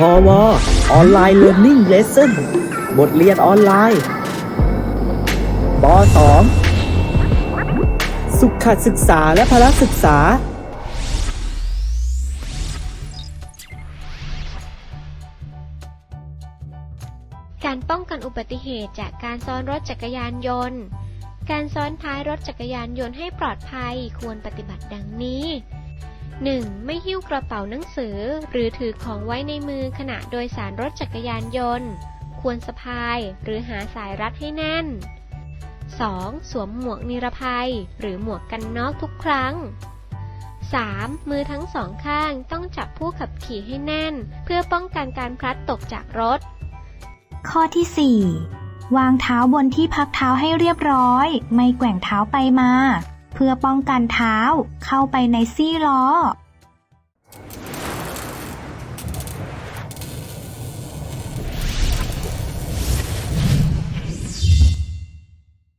พอวออนไลน์เรียนนิ่งเลสเซ่นบทเรียนออนไลน์ปสองสุขศึกษาและพละศึกษา การป้องกันอุบัติเหตุจากการซ้อนรถจักรยานยนต์ การซ้อนท้ายรถจักรยานยนต์ให้ปลอดภัยควรปฏิบัติดังนี้ 1. ไม่หิ้วกระเป๋าหนังสือ หรือถือของไว้ในมือขณะโดยสารรถจักรยานยนต์ ควรสะพายหรือหาสายรัดให้แน่น 2. สวมหมวกนิรภัย หรือหมวกกันน็อกทุกครั้ง 3. มือทั้งสองข้างต้องจับผู้ขับขี่ให้แน่น เพื่อป้องกันการพลัดตกจากรถ ข้อที่ 4 วางเท้าบนที่พักเท้าให้เรียบร้อย ไม่แกว่งเท้าไปมา เพื่อป้องกันเท้าเข้าไปในซี่ล้อ